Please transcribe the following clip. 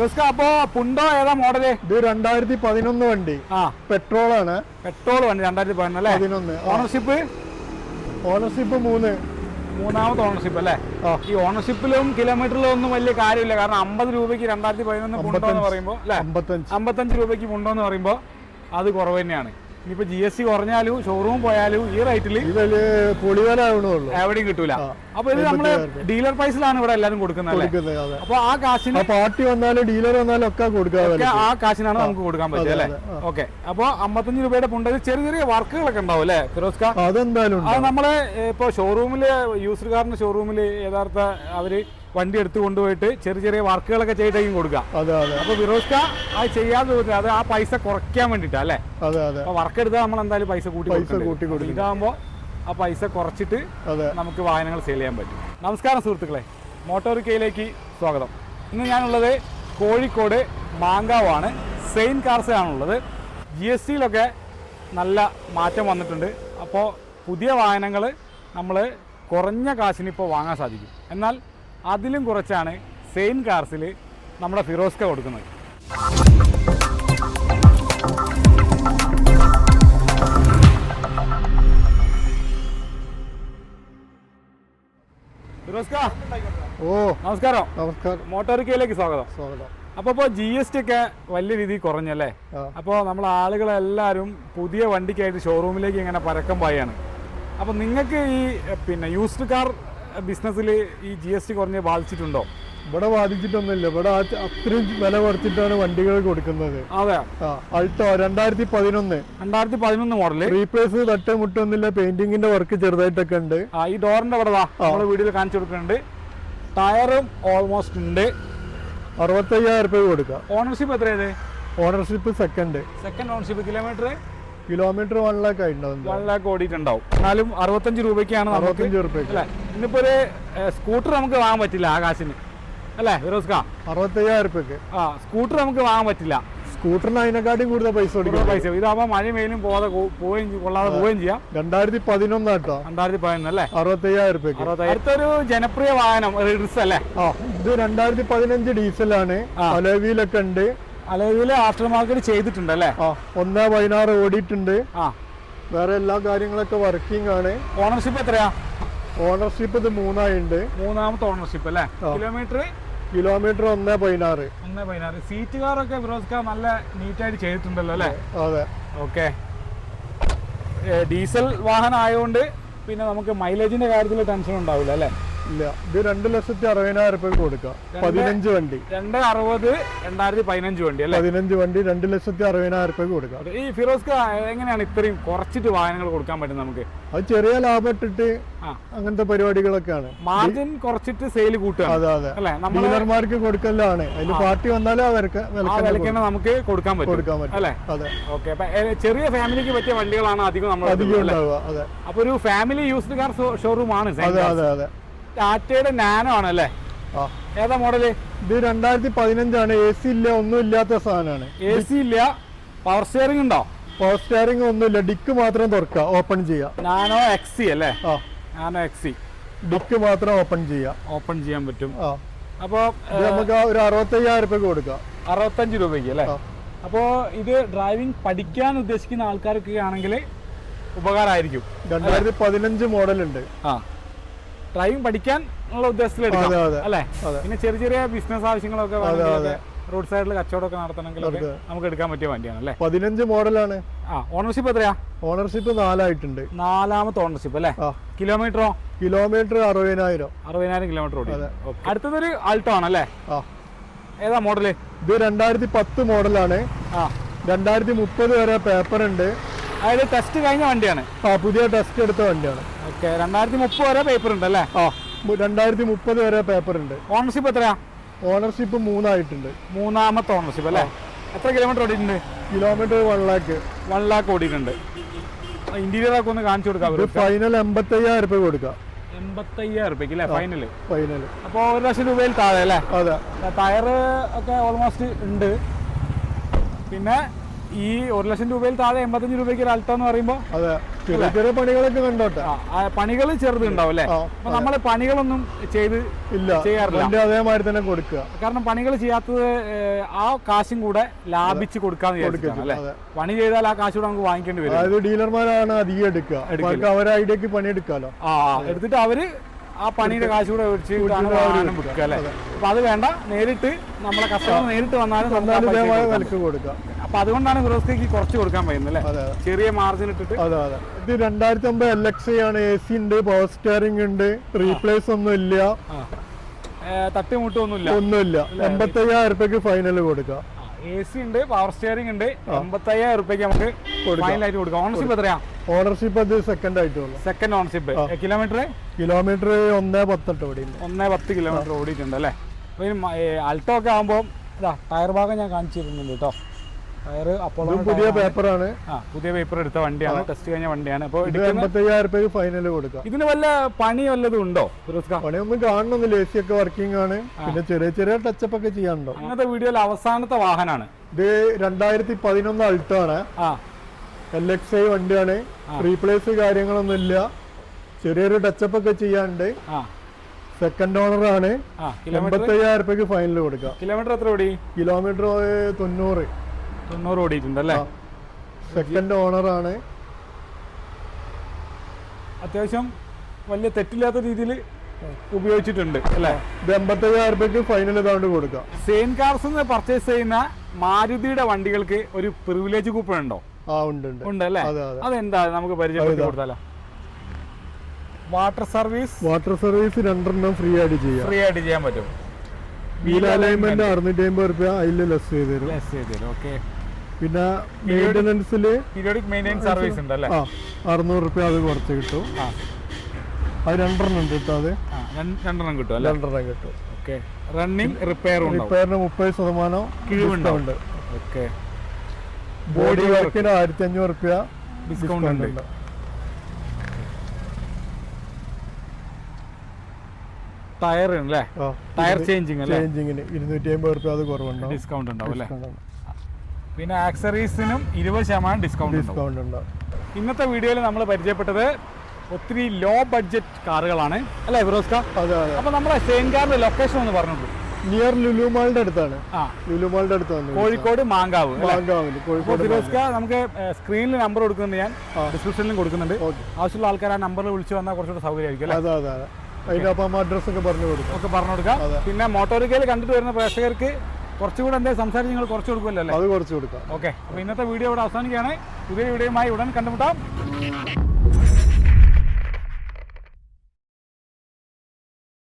അപ്പോ പുണ്ടോ ഏതാ മോഡൽ? ഇത് രണ്ടായിരത്തി പതിനൊന്ന് വണ്ടി. ആ. പെട്രോൾ ആണ് പെട്രോൾ വണ്ടി രണ്ടായിരത്തി പതിനൊന്ന് അല്ലേ? പതിനൊന്ന്. ഓണർഷിപ്പ് ഓണർഷിപ്പ് മൂന്ന്. മൂന്നാമത്തെ ഓണർഷിപ്പ് അല്ലേ? ഈ ഓണർഷിപ്പിലും കിലോമീറ്ററിലും ഒന്നും വലിയ കാര്യമില്ല. കാരണം അമ്പത് രൂപയ്ക്ക് രണ്ടായിരത്തി പതിനൊന്ന് പുണ്ടോ എന്ന് പറയുമ്പോൾ അല്ലേ? അമ്പത്തഞ്ച്. അമ്പത്തഞ്ച് രൂപയ്ക്ക് പുണ്ടോ എന്ന് പറയുമ്പോൾ അത് കുറവ് തന്നെയാണ്. ഇനിയിപ്പോ ജി എസ് ടി കുറഞ്ഞാലും ഷോറൂം പോയാലും ഈ റേറ്റിൽ എവിടെയും കിട്ടൂല. അപ്പൊ ഇത് നമ്മൾ ഡീലർ പ്രൈസിലാണ് ഇവിടെ എല്ലാരും കൊടുക്കുന്നത് അപ്പൊ ആ കാശിന് പാർട്ടി വന്നാലും ഡീലർ വന്നാലും ഒക്കെ കൊടുക്കാം ആ കാശിനാണ് നമുക്ക് കൊടുക്കാൻ പറ്റുക അല്ലെ? ഓക്കെ. അപ്പൊ അമ്പത്തഞ്ച് രൂപയുടെ പുണ്ടത് ചെറിയ ചെറിയ വർക്കുകളൊക്കെ ഉണ്ടാവും അല്ലെ ഫിറോസ് അതെന്തായാലും അത് നമ്മൾ ഇപ്പൊ ഷോറൂമിൽ യൂസ്ഡ് കാറിന്റെ ഷോറൂമിൽ യഥാർത്ഥ അവർ വണ്ടി എടുത്തു കൊണ്ടുപോയിട്ട് ചെറിയ ചെറിയ വർക്കുകളൊക്കെ ചെയ്തേക്കും കൊടുക്കുക. അതെ അതെ. അപ്പൊ വിറോസ്ക ആ അത് ചെയ്യാതെ പോയിട്ട് അത് ആ പൈസ കുറയ്ക്കാൻ വേണ്ടിട്ടാ അല്ലേ? അതെ അതെ. അപ്പൊ വർക്ക് എടുത്താൽ നമ്മൾ എന്തായാലും പൈസ കൂട്ടി പൈസ കൂട്ടി കൊടുക്കും ഇതാകുമ്പോ ആ പൈസ കുറച്ചിട്ട് നമുക്ക് വാഹനങ്ങൾ സെയിൽ ചെയ്യാൻ പറ്റും. നമസ്കാരം സുഹൃത്തുക്കളെ. മോട്ടോറിക്കയിലേക്ക് സ്വാഗതം. ഇന്ന് ഞാനുള്ളത് കോഴിക്കോട് മാങ്കാവാണ്. സെയിൻ കാർസ് ആണുള്ളത് ജി എസ് ടിയിലൊക്കെ നല്ല മാറ്റം വന്നിട്ടുണ്ട്. അപ്പോൾ പുതിയ വാഹനങ്ങൾ നമ്മൾ കുറഞ്ഞ കാശിന് ഇപ്പോൾ വാങ്ങാൻ സാധിക്കും. എന്നാൽ അതിലും കുറച്ചാണ് സെയിം കാർസിൽ നമ്മുടെ ഫിറോസ്ക കൊടുക്കുന്നത്. ഫിറോസ്ക ഓ നമസ്കാരം. നമസ്കാരം. മോട്ടോറിക്കയിലേക്ക് സ്വാഗതം. സ്വാഗതം. അപ്പോൾ ഇപ്പോൾ ജി എസ് ടി ഒക്കെ വലിയ രീതിയിൽ കുറഞ്ഞല്ലേ. അപ്പോൾ നമ്മൾ ആളുകളെല്ലാവരും പുതിയ വണ്ടിക്കായിട്ട് ഷോറൂമിലേക്ക് ഇങ്ങനെ പരക്കം പായാണ് അപ്പോൾ നിങ്ങൾക്ക് ഈ പിന്നെ യൂസ്ഡ് കാർ ബിസിനസ്സിൽ ഈ ജി എസ് ടി കുറഞ്ഞ് ബാധിച്ചിട്ടുണ്ടോ? ഇവിടെ ബാധിച്ചിട്ടൊന്നുമില്ല. ഇവിടെ അത്രയും വില കുറച്ചിട്ടാണ് വണ്ടികൾ കൊടുക്കുന്നത്. അതെ. അൾട്ടോ രണ്ടായിരത്തി പതിനൊന്ന് രണ്ടായിരത്തി പതിനൊന്ന് മോഡൽ റീപ്ലേസ് തട്ട് മുട്ടൊന്നുമില്ല. പെയിന്റിങ്ങിന്റെ വർക്ക് ചെറുതായിട്ടൊക്കെ ഉണ്ട്. ഈ ഡോറിന്റെ അവിടെ നമ്മുടെ വീഡിയോയിൽ കാണിച്ചു കൊടുക്കുന്നുണ്ട്. ടയറും ഓൾമോസ്റ്റ് ഉണ്ട്. അറുപത്തയ്യായിരം രൂപ കൊടുക്കാം. ഓണർഷിപ്പ് എത്രയാണ് ownership second second ownership kilometre kilometre one lakh ആയിട്ടുണ്ടാവും. വൺ ലാക്ക് ഓടിയിട്ടുണ്ടാവും. എന്നാലും അറുപത്തഞ്ച് രൂപയ്ക്കാണ് അറുപത്തഞ്ച് രൂപയ്ക്ക്. അല്ലേ? ഇന്നിപ്പോ ഒരു സ്കൂട്ടർ നമുക്ക് വാങ്ങാൻ പറ്റില്ല ആകാശിന്. അല്ലേ ഫിറോസ് അറുപത്തയ്യായിരം രൂപയ്ക്ക്. ആ സ്കൂട്ടർ നമുക്ക് വാങ്ങാൻ പറ്റില്ല. സ്കൂട്ടറിന് അതിനെക്കാട്ടിയും കൂടുതൽ പൈസ കൂടുതൽ പൈസ. ഇതാകുമ്പോൾ മഴ വെയിലും പോകാതെ പോവുകയും കൊള്ളാതെ പോവുകയും ചെയ്യാം. രണ്ടായിരത്തി പതിനൊന്ന് കേട്ടോ. രണ്ടായിരത്തി പതിനൊന്ന് അല്ലേ? അറുപത്തയ്യായിരം രൂപയ്ക്ക്. അടുത്തൊരു ജനപ്രിയ വാഹനം റിഡ്സ് അല്ലേ? ഇത് രണ്ടായിരത്തി പതിനഞ്ച് ഡീസലാണ്. അലവിയിലൊക്കെ ഉണ്ട്. അലവിൽ ആഫ്റ്റർ മാർക്കറ്റ് ചെയ്തിട്ടുണ്ട് അല്ലേ? ആ ഒന്നേ പതിനാറ് ഓടിയിട്ടുണ്ട്. ആ. വേറെ എല്ലാ കാര്യങ്ങളൊക്കെ വർക്കിംഗ് ആണ്. ഓണർഷിപ്പ് എത്രയാ? ഓണർഷിപ്പ് ഇത് മൂന്നായി ഉണ്ട് മൂന്നാമത്തെ ഓണർഷിപ്പ് അല്ലേ? കിലോമീറ്റർ കിലോമീറ്റർ ഒന്നേ പതിനാറ്. ഒന്ന് പതിനാറ്. സീറ്റ് കാറൊക്കെ ഫിറോസ് ഖാൻ നല്ല നീറ്റായിട്ട് ചെയ്തിട്ടുണ്ടല്ലോ അല്ലേ? അതെ ഓക്കെ ഡീസൽ വാഹനം ആയതുകൊണ്ട് പിന്നെ നമുക്ക് മൈലേജിന്റെ കാര്യത്തിൽ ടെൻഷൻ ഉണ്ടാവില്ല അല്ലേ? ഇല്ല. ഇത് രണ്ട് ലക്ഷത്തി അറുപതിനായിരം രൂപ കൊടുക്കാം. പതിനഞ്ച് വണ്ടി. രണ്ട് അറുപത് രണ്ടായിരത്തി പതിനഞ്ച് വണ്ടി അല്ലേ? പതിനഞ്ച് വണ്ടി രണ്ട് ലക്ഷത്തി അറുപതിനായിരം രൂപ കൊടുക്കാം. ഈ ഫിറോസ്ക എങ്ങനെയാണ് ഇത്രയും കുറച്ചിട്ട് വാഹനങ്ങൾ കൊടുക്കാൻ പറ്റും നമുക്ക്? അത് ചെറിയ ലാഭം ഇട്ടിട്ട് അങ്ങനത്തെ പരിപാടികളൊക്കെയാണ്. മാർജിൻ കുറച്ചിട്ട് സെയിൽ കൂട്ടുക. അതെ അതെ. ഡീലർമാർക്ക് കൊടുക്കലാണ്. അതിൽ പാർട്ടി വന്നാലും അവർക്ക് നമുക്ക് കൊടുക്കാൻ പറ്റും. കൊടുക്കാൻ പറ്റും. അല്ലേ? അതെ. ഓക്കെ. ചെറിയ ഫാമിലിക്ക് പറ്റിയ വണ്ടികളാണ് അധികം നമ്മൾ അധികം ഉണ്ടാവുക. അതെ. അപ്പൊ ഒരു ഫാമിലി യൂസ്ഡ് കാർ ഷോറൂം ആണ് അതെ അതെ അതെ. ടാറ്റയുടെ നാനോ ആണല്ലേ? ഏതാ മോഡൽ ഇത് രണ്ടായിരത്തി പതിനഞ്ചാണ് എ സി ഇല്ല ഒന്നും ഇല്ലാത്ത സാധനമാണ്. എ സി ഇല്ല. പവർ സ്റ്റിയറിംഗ് ഉണ്ടോ? പവർ സ്റ്റിയറിംഗ് ഒന്നും ഇല്ല ഡിക്ക് മാത്രം തുറക്കുക ഓപ്പൺ ചെയ്യാം നാനോ എക്സി അല്ലേ? ആ. നാനോ എക്സി ഡിക്ക് മാത്രം ഓപ്പൺ ചെയ്യാം ഓപ്പൺ ചെയ്യാൻ പറ്റും. അപ്പോൾ നമുക്ക് ഒരു അറുപത്തയ്യായിരം രൂപ കൊടുക്കാം. അറുപത്തഞ്ച് രൂപയ്ക്ക് അല്ലേ. അപ്പോൾ ഇത് ഡ്രൈവിംഗ് പഠിക്കാൻ ഉദ്ദേശിക്കുന്ന ആൾക്കാർക്കൊക്കെ ആണെങ്കിൽ ഉപകാരമായിരിക്കും. രണ്ടായിരത്തി പതിനഞ്ച് മോഡലുണ്ട് ആ. ഡ്രൈവിംഗ് പഠിക്കാൻ ഉള്ള ഉദ്ദേശത്തിൽ. അല്ലേ. പിന്നെ ചെറിയ ചെറിയ ബിസിനസ് ആവശ്യങ്ങളൊക്കെ റോഡ് സൈഡിൽ കച്ചവടമൊക്കെ നടത്തണമെങ്കിൽ നമുക്ക് എടുക്കാൻ പറ്റിയ വണ്ടിയാണ് അല്ലേ? പതിനഞ്ച് മോഡലാണ്. ആ ഓണർഷിപ്പ് എത്രയാ? ഓണർഷിപ്പ് നാലായിട്ടുണ്ട്. നാലാമത്തെ ഓണർഷിപ്പ് അല്ലേ? കിലോമീറ്ററോ കിലോമീറ്റർ അറുപതിനായിരം. അറുപതിനായിരം കിലോമീറ്റർ ഓടി. അടുത്തതൊരു ആൾട്ടോ ആണല്ലേ ഏതാ മോഡൽ ഇത് രണ്ടായിരത്തി പത്ത് മോഡലാണ്. ആ. രണ്ടായിരത്തി മുപ്പത് വരെ പേപ്പർ ഉണ്ട്. അതായത് ടെസ്റ്റ് കഴിഞ്ഞ വണ്ടിയാണ്. ആ പുതിയ ടെസ്റ്റ് എടുത്ത വണ്ടിയാണ്. ഓക്കെ രണ്ടായിരത്തി മുപ്പത് വരെ പേപ്പർ ഉണ്ട് അല്ലേ ആ രണ്ടായിരത്തി മുപ്പത് വരെ പേപ്പർ ഉണ്ട് ഓണർഷിപ്പ് എത്രയാ? ഓണർഷിപ്പ് മൂന്നായിട്ടുണ്ട്. മൂന്നാമത്തെ ഓണർഷിപ്പ് അല്ലേ? എത്ര കിലോമീറ്റർ ഓടിയിട്ടുണ്ട്? Kilometre one lakh one lakh ഓടിയിട്ടുണ്ട്. ഇന്റീരിയർ ഒക്കെ ഒന്ന് കാണിച്ചു കൊടുക്കാം ഫൈനൽ എൺപത്തയ്യായിരം രൂപ കൊടുക്കാം. എൺപത്തയ്യായിരം റുപ്യക്ക് അല്ലേ ഫൈനൽ ഫൈനൽ അപ്പോൾ ഒരു ലക്ഷം രൂപയിൽ താഴെ അല്ലേ അതെ. ടയർ ഒക്കെ ഓൾമോസ്റ്റ് ഉണ്ട്. പിന്നെ ഈ ഒരു ലക്ഷം രൂപയിൽ താഴെ എൺപത്തഞ്ച് രൂപയ്ക്ക് ഒരു അൾട്ടോ എന്ന് പറയുമ്പോൾ അതെ. ചെറിയ ചെറിയ പണികളൊക്കെ കണ്ടോട്ടെ? പണികൾ ചെറുതുണ്ടാവും അല്ലേ? നമ്മൾ അപ്പൊ പണികളൊന്നും ചെയ്ത് ഇല്ല. ചെയ്യാറില്ല. അതേമാതിരി തന്നെ കൊടുക്കുക. കാരണം പണികൾ ചെയ്യാത്തത് ആ കാശും കൂടെ ലാഭിച്ച് കൊടുക്കാന്ന്. പണി ചെയ്താൽ ആ കാശ് കൂടെ നമുക്ക് വാങ്ങിക്കേണ്ടി വരും. അതായത് ഡീലർമാരാണ് അധികം എടുക്കുക. അവരെ ഐഡിയക്ക് പണി എടുക്കാലോ? ആ, എടുത്തിട്ട് അവർ ആ പണിയുടെ കാശ് കൂടെ വിൽക്കുക അല്ലേ? അപ്പൊ അത് വേണ്ട. നേരിട്ട് നമ്മളെ കസ്റ്റമർ നേരിട്ട് വന്നാലും. വിലക്ക് കൊടുക്കുക അപ്പൊ അതുകൊണ്ടാണ് ഫിറോസ്ക്ക് കുറച്ച് കൊടുക്കാൻ പറ്റുന്നത് അല്ലേ? ചെറിയ മാർജിൻ ഇട്ടിട്ട്. അതെ അതെ. ഇത് രണ്ടായിരത്തി അമ്പത് എൽ എക്സ് ആണ്. എ സി ഉണ്ട് പവർ സ്റ്റിയറിംഗ് ഉണ്ട്. റീപ്ലേസ് ഒന്നും ഇല്ല. തട്ടിമുട്ടൊന്നുമില്ല. ഒന്നുമില്ല. എൺപത്തയ്യായിരം റുപ്യക്ക് ഫൈനൽ കൊടുക്കുക എ സി ഉണ്ട് പവർ സ്റ്റിയറിംഗ് ഉണ്ട്. എൺപത്തയ്യായിരം റുപ്യക്ക് നമുക്ക് ഫൈനലായിട്ട് കൊടുക്കാം. ഓണർഷിപ്പ് എത്രയാ? ഓണർഷിപ്പ് അത് സെക്കൻഡ് ആയിട്ടുള്ളൂ. സെക്കൻഡ് ഓണർഷിപ്പ് കിലോമീറ്റർ കിലോമീറ്റർ ഒന്നേ പത്തെട്ട് ഓടി ഒന്നേ പത്ത് കിലോമീറ്റർ ഓടിയിട്ടുണ്ട് അല്ലേ? അൾട്ടോ ഒക്കെ ആകുമ്പോൾ ഇതാ ടയർ ഭാഗം ഞാൻ കാണിച്ചിരുന്നുണ്ട് കേട്ടോ. ടയർ അപ്പോളോ പുതിയ പേപ്പറാണ്. ആ പുതിയ പേപ്പർ എടുത്ത വണ്ടിയാണ് ടെസ്റ്റ് കഴിഞ്ഞ വണ്ടിയാണ്. അപ്പോൾ എൺപത്തയ്യായിരം റുപ്യക്ക് ഫൈനൽ കൊടുക്കാം. ഇതിന് വല്ല പണി വല്ലതും ഉണ്ടോ പണിയൊന്നും കാണണമെന്നില്ല എ സി ഒക്കെ വർക്കിംഗ് ആണ്. പിന്നെ ചെറിയ ചെറിയ ടച്ചപ്പ് ഒക്കെ ചെയ്യാനുണ്ടോ? ഇന്നത്തെ വീഡിയോയിൽ അവസാനത്തെ വാഹനമാണ് ഇത് രണ്ടായിരത്തി പതിനൊന്ന് അൾട്ടാണ് എൽ എക്സ് ഐ വണ്ടിയാണ്. റീപ്ലേസ് കാര്യങ്ങളൊന്നും ഇല്ല. ചെറിയൊരു ടച്ചപ്പ് ഒക്കെ ചെയ്യാണ്ട് ആ. സെക്കൻഡ് ഓണർ ആണ്. എൺപത്തി അയ്യായിരം എൺപത്തയ്യായിരം ഫൈനൽ കൊടുക്കാം. കിലോമീറ്റർ എത്ര ഓടി? കിലോമീറ്റർ തൊണ്ണൂറ്. തൊണ്ണൂറ് ഓടിയിട്ടുണ്ട് അല്ലേ സെക്കൻഡ് ഓണർ ആണ്. അത്യാവശ്യം വലിയ തെറ്റില്ലാത്ത രീതിയിൽ ഉപയോഗിച്ചിട്ടുണ്ട് അല്ലേ? ഇത് എൺപത്തയ്യായിരം റുപ്യക്ക് ഫൈനൽ ഇതാണ്ട് കൊടുക്കാം. സെയിൻ കാർസ് നിന്ന് പർച്ചേസ് ചെയ്യുന്ന മാരുതിയുടെ വണ്ടികൾക്ക് ഒരു പ്രിവിലേജ് കൂപ്പൺ ഉണ്ടോ? ആ ഉണ്ട് ഉണ്ട്. അല്ലേ? അതെ അതെ. അതെന്താ നമുക്ക് പരിചയപ്പെടുത്തി കൊടുത്താലോ. വാട്ടർ സർവീസ് വാട്ടർ സർവീസ് രണ്ടെണ്ണം ഫ്രീ ആയിട്ട് ചെയ്യാം. ഫ്രീ ആയിട്ട് ചെയ്യാൻ പറ്റും. വീൽ അലൈൻമെന്റ് അറുന്നൂറ്റി അമ്പത് റുപ്യ അതിൽ ലെസ് ചെയ്ത് തരും ഓക്കെ പിന്നെ മെയിന്റനൻസിൽ പീരിയോഡിക് മെയിന്റെനൻസ് സർവീസ് ആ അറുന്നൂറ് റുപ്യ അത് കുറച്ച് കിട്ടും. അത് രണ്ടെണ്ണം ഉണ്ട് കേട്ടോ അത്. രണ്ടെണ്ണം കിട്ടും രണ്ടെണ്ണം കിട്ടും. ഓക്കെ റണ്ണിങ് റിപ്പയർ റിപ്പയറിന് മുപ്പത് ശതമാനം കിഴിവുണ്ടാവുണ്ട് ഓക്കെ ബോഡി വർക്കിന് ആയിരത്തി അഞ്ഞൂറ് റുപ്യ ഡിസ്കൗണ്ട് ഉണ്ട്. ടയർ അല്ലേ ടയർ ചേഞ്ചിങ് അല്ലേ ചേഞ്ചിങ്ങിന് ഇരുന്നൂറ്റി അമ്പത് റുപ്യ അത് കുറവുണ്ടാവും. ഡിസ്കൗണ്ട് ഉണ്ടാവും അല്ലേ? പിന്നെ ആക്സറീസിനും ഇരുപത് ശതമാനം ഡിസ്കൗണ്ട് ഡിസ്കൗണ്ട് ഉണ്ടാവും. ഇന്നത്തെ വീഡിയോയിൽ നമ്മൾ പരിചയപ്പെട്ടത് ഒത്തിരി ലോ ബഡ്ജറ്റ് കാറുകളാണ്. അല്ലേ ഫിറോസ്ക? അതെ അതെ. അപ്പൊ നമ്മളെ സെയിൻ കാറിന്റെ ലൊക്കേഷൻ ഒന്ന് പറഞ്ഞോളൂ നിയർ ലുലുമാളിന്റെ അടുത്താണ്. ലുലുമാളിന്റെ അടുത്താണ് കോഴിക്കോട് മാങ്കാവ് മാങ്കാവ് മാങ്കാവിൽ അപ്പോൾ കോഴിക്കോട് നമുക്ക് സ്ക്രീനിൽ നമ്പർ കൊടുക്കുന്നുണ്ട് ഞാൻ. ഡിസ്ക്രിപ്ഷനിലും കൊടുക്കുന്നുണ്ട്. ആവശ്യമുള്ള ആൾക്കാർ ആ നമ്പറിൽ വിളിച്ചു വന്നാൽ കുറച്ചുകൂടെ സൗകര്യമായിരിക്കും അതെ അതെ. അതിന്റെ അപ്പം അഡ്രസ് ഒക്കെ പറഞ്ഞു കൊടുക്കും. ഒക്കെ പറഞ്ഞു കൊടുക്കാം. പിന്നെ മോട്ടോറിക്കയിൽ കണ്ടിട്ട് വരുന്ന പ്രേക്ഷകർക്ക് കുറച്ചുകൂടെ എന്തെങ്കിലും സംസാരിച്ച് നിങ്ങൾ കുറച്ച് കൊടുക്കുമല്ലോ അത് കുറച്ച് കൊടുക്കാം. ഓക്കെ അപ്പോൾ ഇന്നത്തെ വീഡിയോ ഇവിടെ അവസാനിക്കുകയാണ്. പുതിയ വീഡിയോയുമായി ഉടൻ കണ്ടുമുട്ടാം.